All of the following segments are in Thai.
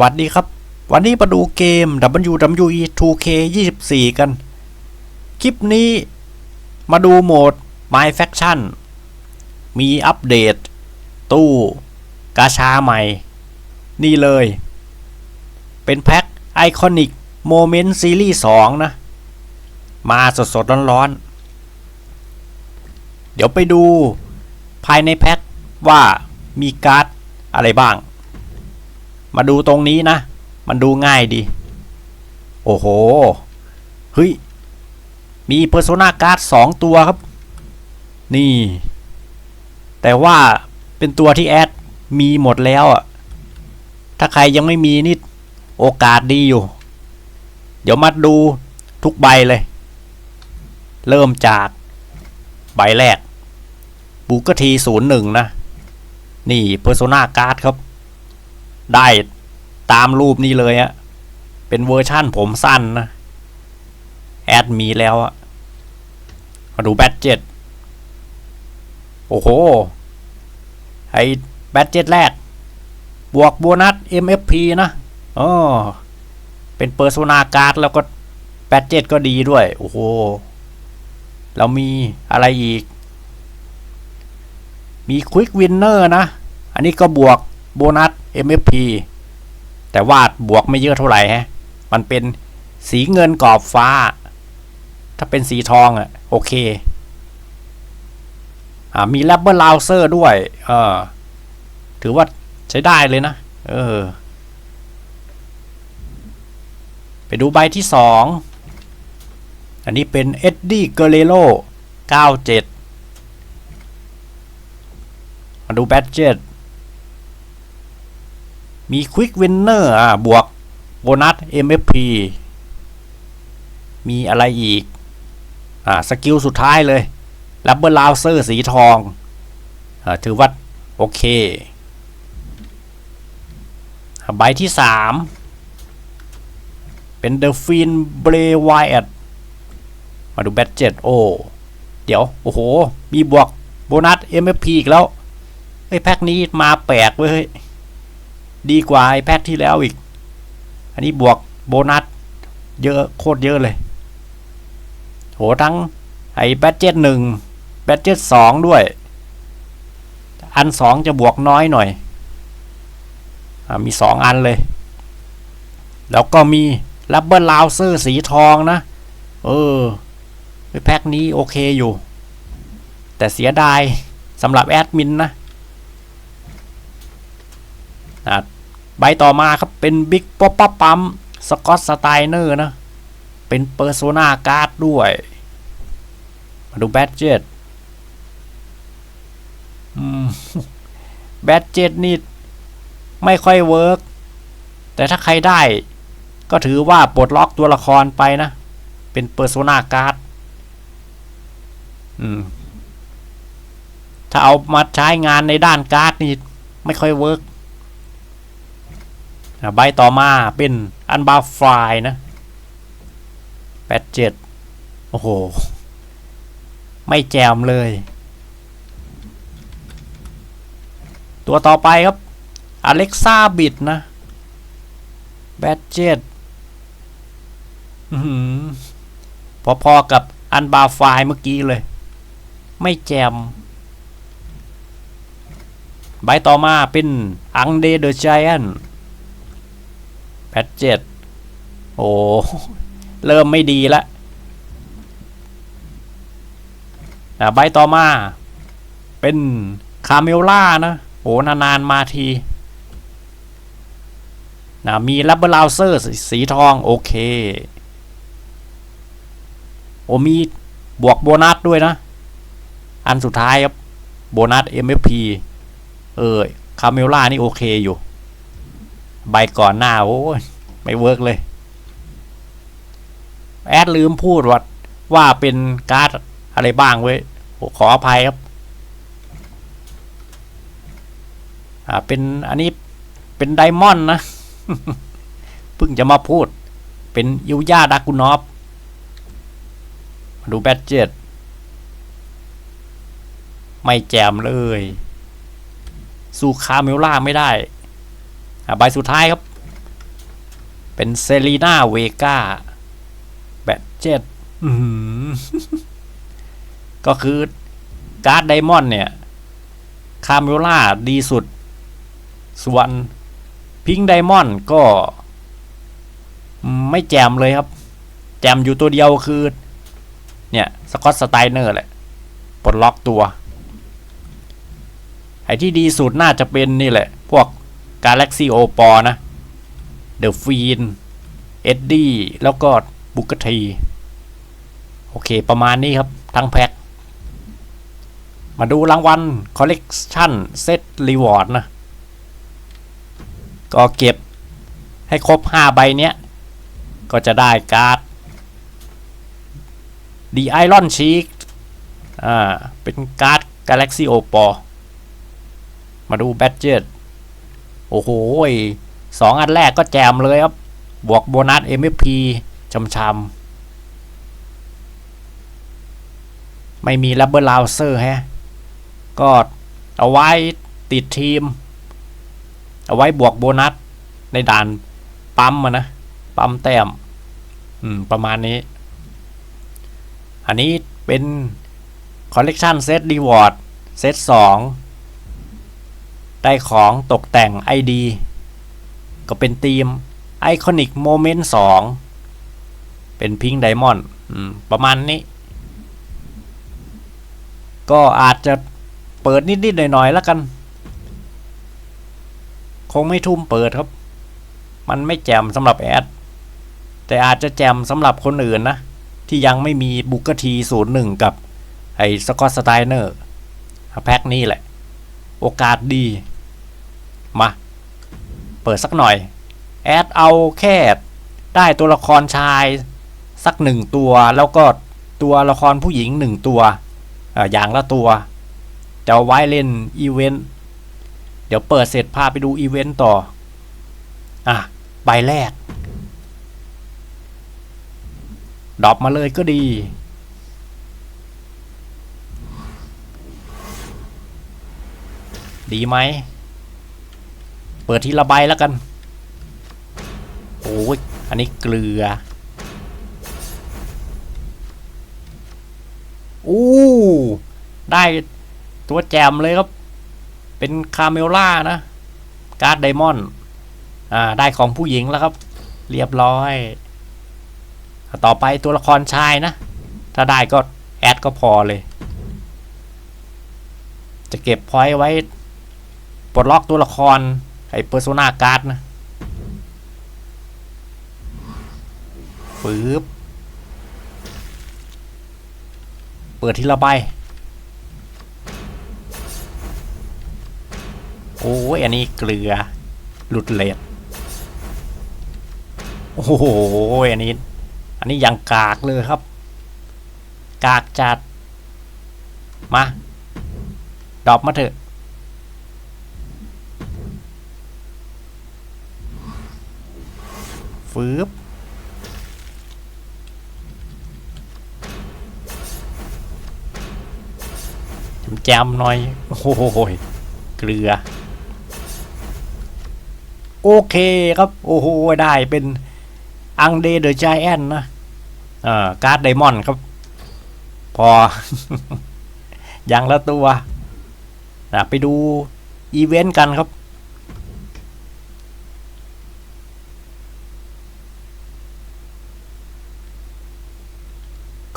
วัสดีครับ วันนี้มาดูเกม WWE 2K 24 กัน คลิปนี้มาดูโหมด My Faction มีอัปเดต ตู้ กาชาใหม่ นี่เลย เป็นแพ็คไอคอนิกโมเมนต์ซีรีส์2นะ มาสดๆ ร้อนๆ เดี๋ยวไปดูภายในแพ็คว่ามีการ์ดอะไรบ้าง มาดูตรงนี้นะ มันดูง่ายดี โอ้โห เฮ้ย มี Persona Card 2ตัวครับ นี่ แต่ว่าเป็นตัวที่แอดมีหมดแล้วอะ ถ้าใครยังไม่มีนี่ โอกาสดีอยู่ เดี๋ยวมาดูทุกใบเลย เริ่มจากใบแรกบูกทีศูนย์หนึ่งนะ นี่ Persona Card ครับ ได้ตามรูปนี้เลยอะเป็นเวอร์ชั่นผมสั้นนะ แอดมีแล้วอะมาดูแบตเจ็ดโอ้โห ไอแบตเจ็ดแรก บวกโบนัส MFP นะอ๋อเป็นเปอร์โซนาการ์ดแล้วก็แบตเจ็ดก็ดีด้วย โอ้โหแล้วมีอะไรอีก มีควิกวินเนอร์นะ อันนี้ก็บวก โบนัส MFP แต่วาดบวกไม่เยอะเท่าไหร่ฮะ มันเป็นสีเงินกรอบฟ้า ถ้าเป็นสีทองอะโอเค อ่ามีแรปเปอร์ลาวเซอร์ด้วย เออ ถือว่าใช้ได้เลยนะ เออ ไปดูใบที่สอง อันนี้เป็นเอ็ดดี้เกเรโล97มาดูแบตเจ็ต มีควิกเวนเนอร์อ่าบวกโบนัส MFP มีอะไรอีก อ่า สกิลสุดท้ายเลยลับเบอร์ลาวเซอร์สีทองอ่าถือว่า โอเค ใบที่สามเป็นเดอะฟินเบรวายดมาดูแบตเจ็ตโอเดี๋ยว โอ้โห มีบวกโบนัส MFP อีกแล้วไอ้แพ็คนี้มาแปลกเว้ย ดีกว่าไอแพ็คที่แล้วอีก อันนี้บวกโบนัสเยอะโคตรเยอะเลย โหทั้งไอแบตเจ็ตหนึ่งแบตเจ็ตสองด้วย อันสองจะบวกน้อยหน่อยอมีสองอันเลย แล้วก็มีรับเบิลลาวเซอร์สีทองนะ เออไอแพ็คนี้โอเคอยู่ แต่เสียดายสำหรับแอดมินนะอะ ใบต่อมาครับเป็นบิ๊กป๊อปปั๊มสกอตสไตเนอร์นะ เป็นเปอร์โซนาการ์ดด้วย มาดูแบตเจ็ตแบตเจ็ตนี่ ไม่ค่อยเวิร์กแต่ถ้าใครได้ ก็ถือว่าปลดล็อกตัวละครไปนะ เป็นเปอร์โซนาการ์ดถ้าเอามาใช้งานในด้านการ์ดนี่ ไม่ค่อยเวิร์ก ใบต่อมาเป็นอันบาฟลายนะแปดเจ็ดโอ้โห ไม่แจมเลย ตัวต่อไปครับอเล็กซ่าบิดนะแบดเจ็ดพอๆกับอันบาฟายเมื่อกี้เลย ไม่แจม ใบต่อมาเป็นอังเดเดอร์ไจแอน ทเจ็ดโอ้เริ่มไม่ดีละใบต่อมา เป็นคาเมลล่านะโอ้นานๆมาทีนะมีลับเบอร์ลาวเซอร์สีทองโอเค โอ้มีบวกโบนัสด้วยนะ อันสุดท้ายครับ โบนัส MFP เออคาเมลล่านี่โอเคอยู่ ใบก่อนหน้า โอ้ ไม่เวิร์กเลย แอดลืมพูดว่าว่าเป็นการ์ดอะไรบ้างเว้ยขออภัยครับ อ่า เป็นอันนี้เป็นไดมอนด์นะเพิ่งจะมาพูด เป็นยูยาดากุนอฟมาดูแบตเจ็ตไม่แจมเลย สู้คาเมล่าไม่ได้ใบสุดท้ายครับ เป็นเซรีนาเวกาแบตเจ็ดอื้อหือก็คือการ์ดไดมอนด์เนี่ย คาเมล่าดีสุด ส่วนพิงไดมอนด์ก็อืมไม่แจมเลยครับ แจมอยู่ตัวเดียวคือ เนี่ย สกอตสไตเนอร์แหละปลดล็อกตัว ไอ้ที่ดีสุดน่าจะเป็นนี่แหละ พวก Galaxy o p o นะ The Fiend เอ็ดดี้แล้วก็บุกที โอเค ประมาณนี้ครับ ทั้งแพ็คมาดูรางวัล Collection Set Reward นะ ก็เก็บให้ครบ 5 ใบเนี้ย ก็จะได้การ์ด The Iron Sheik อ่า เป็นการ์ด Galaxy o p o มาดูแบ d เจ็ตโอ้โห สองอันแรกก็แจมเลยครับ บวกโบนัส MFP ชำชำไม่มีรับเบอร์ลาวเซอร์ฮะ ก็เอาไว้ติดทีม เอาไว้บวกโบนัส ในด่านปั๊มอะนะ ปั๊มแต้ม อืม ประมาณนี้ อันนี้เป็นคอลเลกชันเซตรีวอร์ดเซตสองได้ของตกแต่ง ID ก็เป็นทีม Iconic Moment 2 เป็นพิง k ไดมอนด์ประมาณนี้ ก็อาจจะเปิดนิด ๆ หน่อย ๆ แล้วกัน คงไม่ทุ่มเปิดครับ มันไม่แจมสำหรับแอด แต่อาจจะแจมสำหรับคนอื่นนะ ที่ยังไม่มีบุกกทีศูนย์หนึ่งกับไอ้สกอตสไตเนอร์แพ็คนี้แหละ โอกาสดี มา ปิดสักหน่อย แอดเอาแค่ได้ตัวละครชายสักหนึ่งตัว แล้วก็ตัวละครผู้หญิงหนึ่งตัวออย่างละตัว จะไว้เล่นอีเวนต์ เดี๋ยวเปิดเสร็จพาไปดูอีเวนต์ต่อ อะ ใบแรก ดรอปมาเลยก็ดีดีไหม เปิดทีละใบแล้วกัน โอ้ย อันนี้เกลืออู้ได้ตัวแจมเลยครับ เป็นคาเมล่านะ การ์ดไดมอนด์อ่า ได้ของผู้หญิงแล้วครับ เรียบร้อย ต่อไปตัวละครชายนะ ถ้าได้ก็แอดก็พอเลย จะเก็บพอยต์ไว้ ปลดล็อกตัวละคร ไอ้เปอร์โซนาการ์ดนะฟืบเปิดทีละใบ โอ้ยอันนี้เกลือ หลุดเลดโอ้โหอันนี้ อันนี้ยังกากเลยครับ กากจัด มา ดอปมาเถอะ ฟืบแจมหน่อย โอ้โหเกลือ โอเคครับ โอ้โห ได้เป็นอังเดเดอร์ i แอนนะเอ่อการ์ดไดมอนด์ครับ พอ อย่างละตัวนะไปดูอีเวนต์กันครับ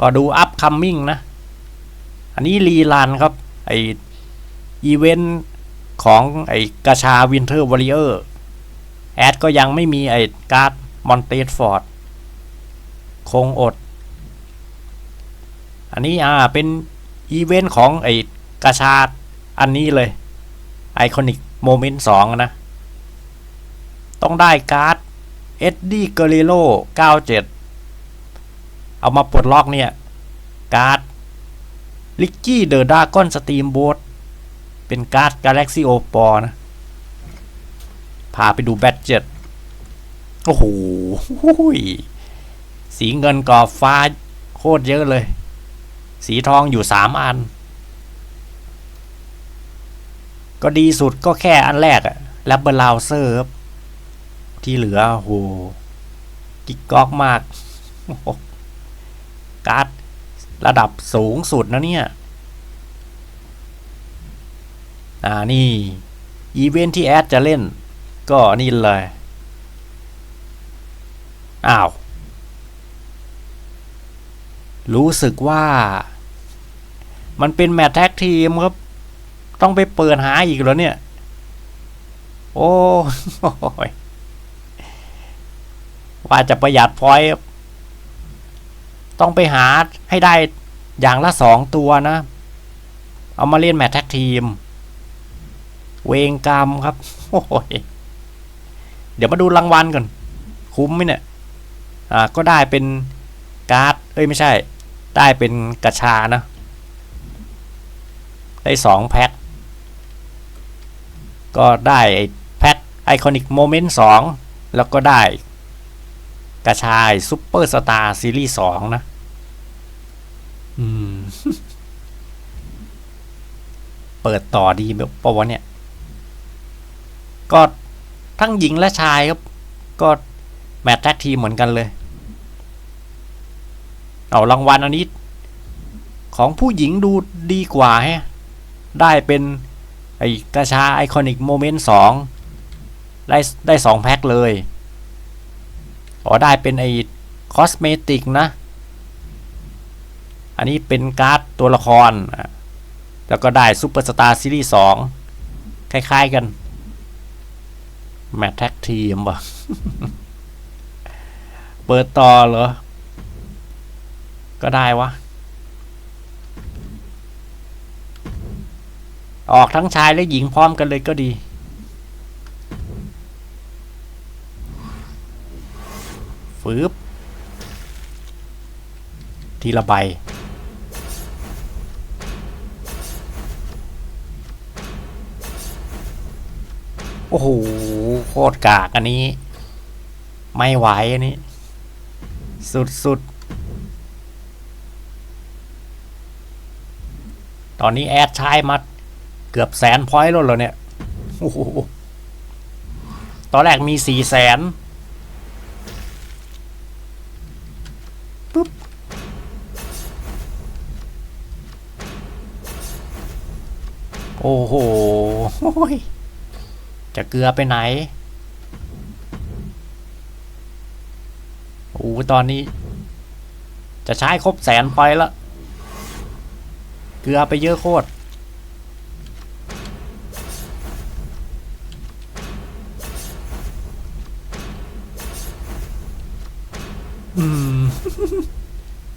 ก็ดูอัพคัมมิ่งนะ อันนี้รีลันครับ ไออีเวนต์ของไอกระชาวินเทอร์วอริเออร์แอดก็ยังไม่มีไอการ์ดมอนเตสฟอร์ดคงอด อันนี้อ่าเป็นอีเวนต์ของไอกระชาอันนี้เลยไอคอนิกโมเมนต์สองนะ ต้องได้การ์ดเอ็ดดี้เกเรโล97 เอามาปลดล็อกเนี่ย การ์ดลิกกี้เดอะดากอนสตรีมโบสเป็นการ์ดกาแล็กซี่โอปอนะ พาไปดูแบตเจ็ตโอ้โหสีเงินกรอบฟ้าโคตรเยอะเลย สีทองอยู่สามอัน ก็ดีสุดก็แค่อันแรกอะแลบเบอร์ลาวเซอร์ที่เหลือโหกิกก๊อกมากโห การ์ดระดับสูงสุดนะเนี่ย อ่า นี่ อีเวนท์ที่แอดจะเล่น ก็นี่เลย อ้าว รู้สึกว่า มันเป็นแมตช์แท็กทีมครับ ต้องไปเปิดหาอีกเหรอเนี่ย โอ้ยว่าจะประหยัดพอยต์ ต้องไปหาให้ได้อย่างละสองตัวนะ เอามาเล่นแมตช์แท็กทีม เวงกรรมครับ โอ้ยเดี๋ยวมาดูรางวัลก่อน คุ้มไหมเนี่ย อ่า ก็ได้เป็นการ์ด เอ้ยไม่ใช่ ได้เป็นกระชานะ ได้สองแพ็ค ก็ได้ไอแพ็คไอคอนิกโมเมนต์สองแล้วก็ได้กระชายซุปเปอร์สตาร์ซีรีส์สองนะ เปิดต่อดีแบบปะวะเนี่ย ก็ทั้งหญิงและชายครับ ก็แมตช์แท็กทีเหมือนกันเลย เอารางวัลอันนี้ ของผู้หญิงดูดีกว่าฮะ ได้เป็นไอ้กระชาไอคอนิกโมเมนต์สองได้ได้สองแพ็คเลย อ๋อได้เป็นไอคอสเมติกนะ อันนี้เป็นการ์ดตัวละคร แล้วก็ได้ซูเปอร์สตาร์ซีรีส์สองคล้าย ๆกัน แมทแท็กทีมป่ะเปิดต่อเหรอ ก็ได้วะ ออกทั้งชายและหญิงพร้อมกันเลยก็ดีฟืบทีละใบ โอ้โหโคตรกากอันนี้ ไม่ไหวอันนี้ สุดๆตอนนี้แอดใช้มาเกือบแสนพอยต์แล้วเหรอเนี่ยโอ้โหตอนแรกมีสี่แสนปุ๊บโอ้โห จะเกลือไปไหนโอ้ตอนนี้ จะใช้ครบแสนไปละ เกลือไปเยอะโคตร อืม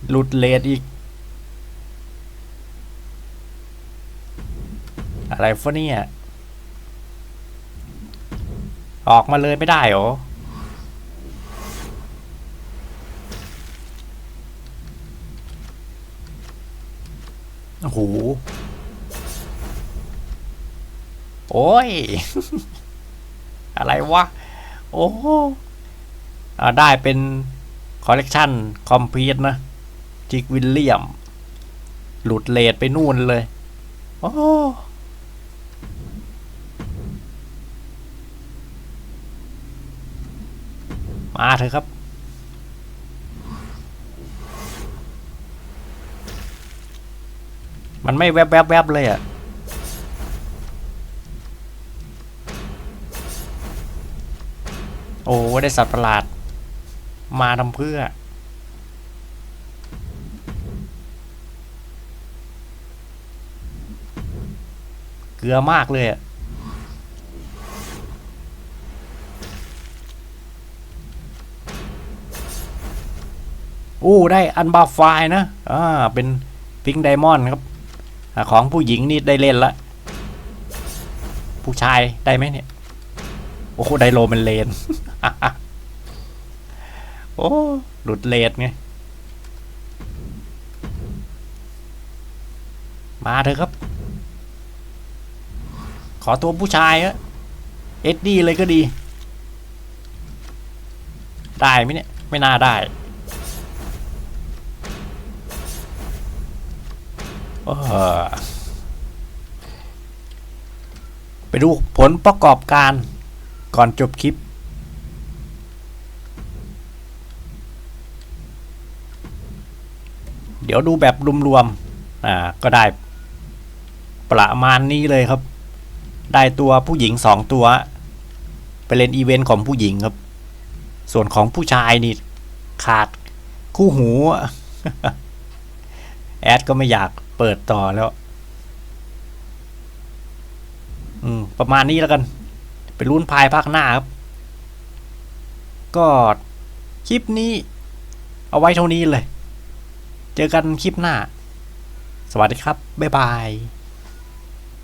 หลุดเลดอีก อะไรฟะเนี่ย ออกมาเลยไม่ได้เหรอโอ้โหโอ้ย อะไรวะ โอ้อได้เป็นคอลเลกชันคอมพลีทนะ จิกวิลเลียม หลุดเลดไปนู่นเลย โอ้ มาเถอะครับ มันไม่แวบแวบแวบเลยอะ่ะโอ้ได้สัตว์ประหลาด มาทำเพื่อ เกลือมากเลยอะ อู้ได้อันบาไฟนะอ่าเป็นพิงไดมอนด์ครับอของผู้หญิงนี่ได้เล่นละ ผู้ชายได้ไหมเนี่ย โอ้โหไดโลเป็นเลน โอ้หลุดเลนไง มาเถอะครับ ขอตัวผู้ชายอะเอ็ดดี้เลยก็ดี ได้ไหมเนี่ย ไม่น่าได้ ไปดูผลประกอบการก่อนจบคลิป เดี๋ยวดูแบบรวมๆก็ได้ประมาณนี้เลยครับ ได้ตัวผู้หญิงสองตัว ไปเล่นอีเวนต์ของผู้หญิงครับ ส่วนของผู้ชายนี่ขาดคู่หู แอดก็ไม่อยาก ปิดต่อแล้ว อืม ประมาณนี้แล้วกัน เป็นรุ่นภายภาคหน้าครับ ก็คลิปนี้ เอาไว้เท่านี้เลย เจอกันคลิปหน้า สวัสดีครับ บ๊ายบาย